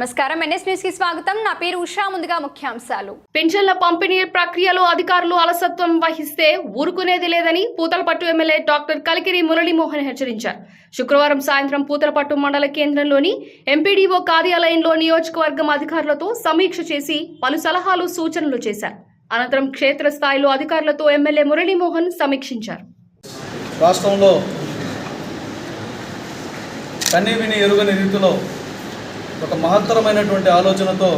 నమస్కారం. ఎన్ఎస్ న్యూస్కి స్వాగతం. నా పేరు ఉషా. ముందుగా ముఖ్యాంశాలు. పింఛన్ల పంపిణీ ప్రక్రియలో అధికారులు అలసత్వం వహిస్తే ఊరుకునేది లేదని పూతలపట్టు ఎమ్మెల్యే డాక్టర్ కలికిరి మురళీమోహన్ హెచ్చరించారు. శుక్రవారం సాయంత్రం పూతలపట్టు మండల కేంద్రంలోని ఎంపీడీఓ కార్యాలయంలో నియోజకవర్గం అధికారులతో సమీక్ష చేసి పలు సలహాలు సూచనలు చేశారు. అనంతరం క్షేత్రస్థాయిలో అధికారులతో ఎమ్మెల్యే మురళీమోహన్ సమీక్షించారు. రాష్ట్రంలో కన్నీ విని ఎరుగని రీతిలో ఒక మహత్తరమైనటువంటి ఆలోచనతో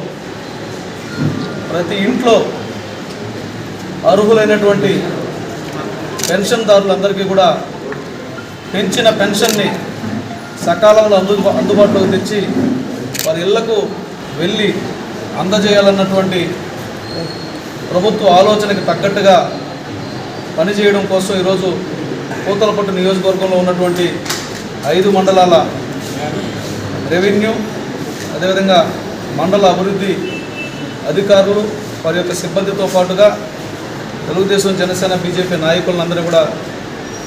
ప్రతి ఇంట్లో అర్హులైనటువంటి పెన్షన్దారులందరికీ కూడా పెంచిన పెన్షన్ని సకాలంలో అందు అందుబాటులోకి తెచ్చి వారి ఇళ్ళకు వెళ్ళి అందజేయాలన్నటువంటి ప్రభుత్వ ఆలోచనకి తగ్గట్టుగా పనిచేయడం కోసం ఈరోజు పూతలపట్టు నియోజకవర్గంలో ఉన్నటువంటి ఐదు మండలాల రెవెన్యూ అదేవిధంగా మండల అభివృద్ధి అధికారులు వారి యొక్క సిబ్బందితో పాటుగా తెలుగుదేశం జనసేన బీజేపీ నాయకులందరూ కూడా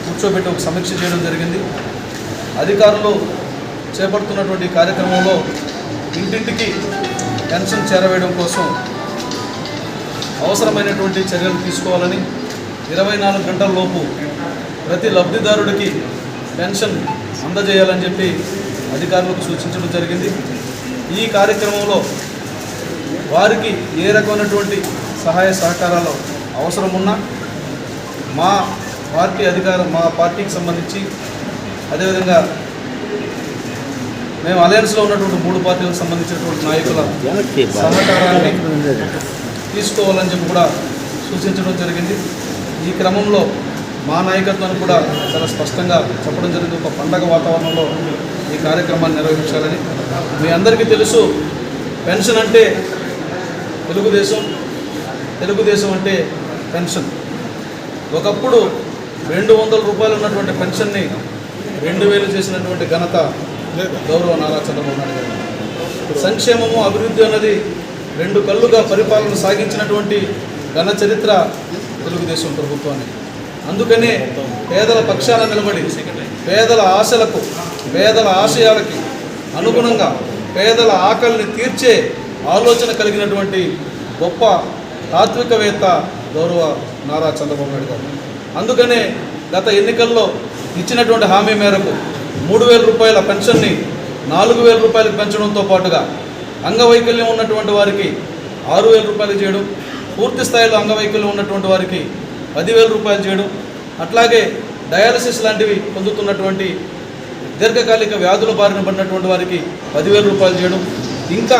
కూర్చోబెట్టి ఒక సమీక్ష చేయడం జరిగింది. అధికారులు చేపడుతున్నటువంటి కార్యక్రమంలో ఇంటింటికి పెన్షన్ చేరవేయడం కోసం అవసరమైనటువంటి చర్యలు తీసుకోవాలని ఇరవై నాలుగు గంటల లోపు ప్రతి లబ్ధిదారుడికి పెన్షన్ అందజేయాలని చెప్పి అధికారులకు సూచించడం జరిగింది. ఈ కార్యక్రమంలో వారికి ఏ రకమైనటువంటి సహాయ సహకారాలు అవసరం ఉన్నా మా పార్టీ అధికారం మా పార్టీకి సంబంధించి అదేవిధంగా మేము అలయన్స్లో ఉన్నటువంటి మూడు పార్టీలకు సంబంధించినటువంటి నాయకుల సహకారాన్ని తీసుకోవాలని చెప్పి కూడా సూచించడం జరిగింది. ఈ క్రమంలో మా నాయకత్వాన్ని కూడా చాలా స్పష్టంగా చెప్పడం జరిగింది. ఒక పండగ వాతావరణంలో ఈ కార్యక్రమాన్ని నిర్వహించాలని మీ అందరికీ తెలుసు పెన్షన్ అంటే తెలుగుదేశం తెలుగుదేశం అంటే పెన్షన్. ఒకప్పుడు రెండు వందల రూపాయలు ఉన్నటువంటి పెన్షన్ని రెండు వేలు చేసినటువంటి ఘనత గౌరవ నారా చంద్రబాబు నాయుడు గారు సంక్షేమము అభివృద్ధి అన్నది రెండు కళ్ళుగా పరిపాలన సాగించినటువంటి ఘన చరిత్ర తెలుగుదేశం ప్రభుత్వాన్ని అందుకనే పేదల పక్షాన నిలబడి పేదల ఆశలకు పేదల ఆశయాలకి అనుగుణంగా పేదల ఆకలిని తీర్చే ఆలోచన కలిగినటువంటి గొప్ప తాత్వికవేత్త గౌరవ నారా చంద్రబాబు నాయుడు గారు. అందుకనే గత ఎన్నికల్లో ఇచ్చినటువంటి హామీ మేరకు మూడు వేల రూపాయల పెన్షన్ని నాలుగు వేల రూపాయలకు పెంచడంతో పాటుగా అంగవైకల్యం ఉన్నటువంటి వారికి ఆరు వేల రూపాయలు చేయడం పూర్తి స్థాయిలో అంగవైకల్యం ఉన్నటువంటి వారికి పదివేల రూపాయలు చేయడం అట్లాగే డయాలసిస్ లాంటివి పొందుతున్నటువంటి దీర్ఘకాలిక వ్యాధుల బారిన పడినటువంటి వారికి పదివేల రూపాయలు చేయడం ఇంకా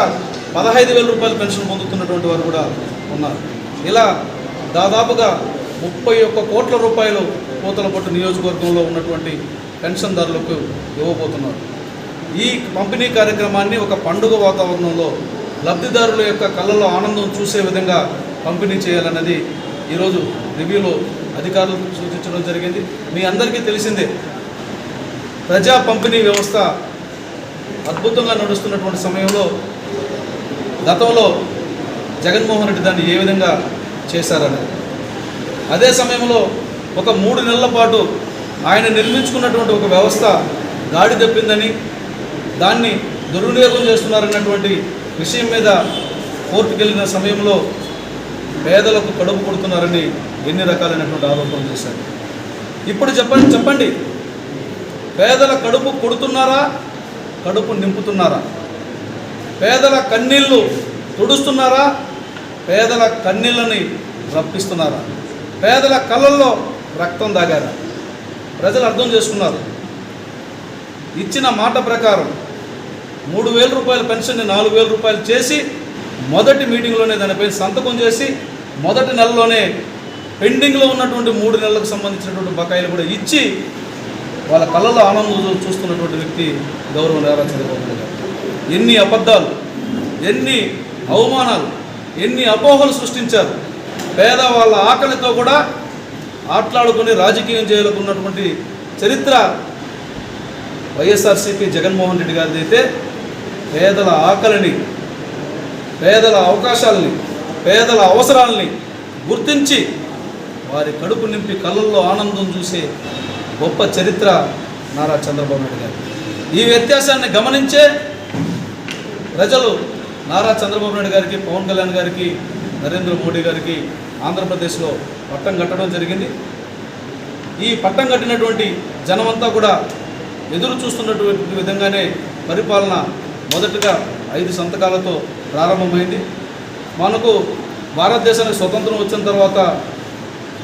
పదహైదు వేల రూపాయలు పెన్షన్ పొందుతున్నటువంటి వారు కూడా ఉన్నారు. ఇలా దాదాపుగా ముప్పై ఒక్క కోట్ల రూపాయలు పూతలపట్టు నియోజకవర్గంలో ఉన్నటువంటి పెన్షన్దారులకు ఇవ్వబోతున్నారు. ఈ పంపిణీ కార్యక్రమాన్ని ఒక పండుగ వాతావరణంలో లబ్ధిదారుల యొక్క కళ్ళలో ఆనందం చూసే విధంగా పంపిణీ చేయాలన్నది ఈరోజు రివ్యూలో అధికారులకు సూచించడం జరిగింది. మీ అందరికీ తెలిసిందే ప్రజా పంపిణీ వ్యవస్థ అద్భుతంగా నడుస్తున్నటువంటి సమయంలో గతంలో జగన్మోహన్ రెడ్డి దాన్ని ఏ విధంగా చేశారని. అదే సమయంలో ఒక మూడు నెలల పాటు ఆయన నిర్మించుకున్నటువంటి ఒక వ్యవస్థ గాడి తప్పిందని దాన్ని దుర్వినియోగం చేస్తున్నారన్నటువంటి విషయం మీద కోర్టుకు వెళ్ళిన సమయంలో పేదలకు కడుపు కొడుతున్నారని ఎన్ని రకాలైనటువంటి ఆరోపణలు చేశారు. ఇప్పుడు చెప్పండి చెప్పండి. పేదల కడుపు కొడుతున్నారా? కడుపు నింపుతున్నారా? పేదల కన్నీళ్ళు తుడుస్తున్నారా? పేదల కన్నీళ్ళని రప్పిస్తున్నారా? పేదల కళ్ళల్లో రక్తం దాగారా? ప్రజలు అర్థం చేసుకున్నారు. ఇచ్చిన మాట ప్రకారం మూడు వేల రూపాయల పెన్షన్ని నాలుగు వేల రూపాయలు చేసి మొదటి మీటింగ్లోనే దానిపై సంతకం చేసి మొదటి నెలలోనే పెండింగ్లో ఉన్నటువంటి మూడు నెలలకు సంబంధించినటువంటి బకాయిలు కూడా ఇచ్చి వాళ్ళ కళ్ళలో ఆనందం చూస్తున్నటువంటి వ్యక్తి గౌరవ నారా చంద్రబాబు నాయుడు ఎన్ని అబద్ధాలు ఎన్ని అవమానాలు ఎన్ని అపోహలు సృష్టించారు. పేద వాళ్ళ ఆకలితో కూడా ఆట్లాడుకుని రాజకీయం చేయాలనుకున్నటువంటి చరిత్ర వైఎస్ఆర్సీపీ జగన్మోహన్ రెడ్డి గారిది అయితే పేదల ఆకలిని పేదల అవకాశాలని పేదల అవసరాలని గుర్తించి వారి కడుపు నింపి కళ్ళల్లో ఆనందం చూసే గొప్ప చరిత్ర నారా చంద్రబాబు నాయుడు గారు. ఈ వ్యత్యాసాన్ని గమనించే ప్రజలు నారా చంద్రబాబు నాయుడు గారికి పవన్ కళ్యాణ్ గారికి నరేంద్ర మోడీ గారికి ఆంధ్రప్రదేశ్లో పట్టం కట్టడం జరిగింది. ఈ పట్టం కట్టినటువంటి జనమంతా కూడా ఎదురు చూస్తున్నటువంటి విధంగానే పరిపాలన మొదటగా ఐదు సంతకాలతో ప్రారంభమైంది. మనకు భారతదేశానికి స్వతంత్రం వచ్చిన తర్వాత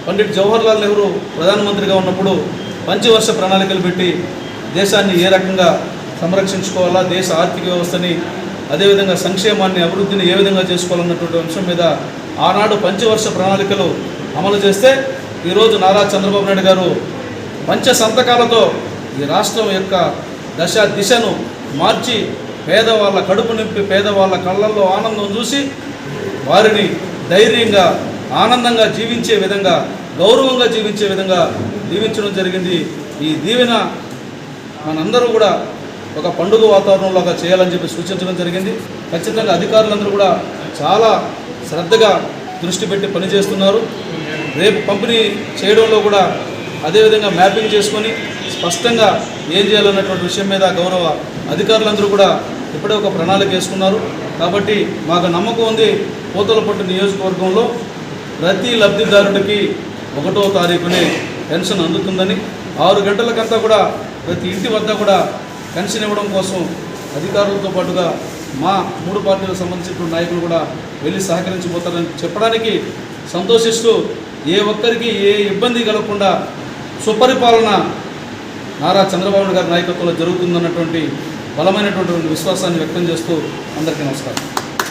పండిట్ జవహర్లాల్ నెహ్రూ ప్రధానమంత్రిగా ఉన్నప్పుడు పంచవర్ష ప్రణాళికలు పెట్టి దేశాన్ని ఏ రకంగా సంరక్షించుకోవాలా దేశ ఆర్థిక వ్యవస్థని అదేవిధంగా సంక్షేమాన్ని అభివృద్ధిని ఏ విధంగా చేసుకోవాలన్నటువంటి అంశం మీద ఆనాడు పంచవర్ష ప్రణాళికలు అమలు చేస్తే ఈరోజు నారా చంద్రబాబు నాయుడు గారు పంచ సంతకాలతో ఈ రాష్ట్రం యొక్క దశ దిశను మార్చి పేదవాళ్ళ కడుపు నింపి పేదవాళ్ళ కళ్ళల్లో ఆనందం చూసి వారిని ధైర్యంగా ఆనందంగా జీవించే విధంగా గౌరవంగా జీవించే విధంగా దీవించడం జరిగింది. ఈ దీవెన మనందరూ కూడా ఒక పండుగ వాతావరణంలోగా చేయాలని చెప్పి సూచించడం జరిగింది. ఖచ్చితంగా అధికారులందరూ కూడా చాలా శ్రద్ధగా దృష్టి పెట్టి పనిచేస్తున్నారు. రేపు పంపిణీ చేయడంలో కూడా అదేవిధంగా మ్యాపింగ్ చేసుకొని స్పష్టంగా ఏం చేయాలన్నటువంటి విషయం మీద గౌరవ అధికారులందరూ కూడా ఇప్పుడే ఒక ప్రణాళిక వేసుకున్నారు. కాబట్టి మాకు నమ్మకం ఉంది పూతలపట్టు నియోజకవర్గంలో ప్రతి లబ్ధిదారుడికి ఒకటో తారీఖునే పెన్షన్ అందుతుందని ఆరు గంటలకంతా కూడా ప్రతి ఇంటి వద్ద కూడా పెన్షన్ ఇవ్వడం కోసం అధికారులతో పాటుగా మా మూడు పార్టీలకు సంబంధించిన నాయకులు కూడా వెళ్ళి సహకరించబోతారని చెప్పడానికి సంతోషిస్తూ ఏ ఒక్కరికి ఏ ఇబ్బంది కలగకుండా సుపరిపాలన నారా చంద్రబాబు గారి నాయకత్వంలో జరుగుతుందన్నటువంటి బలమైనటువంటి విశ్వాసాన్ని వ్యక్తం చేస్తూ అందరికీ నమస్కారం.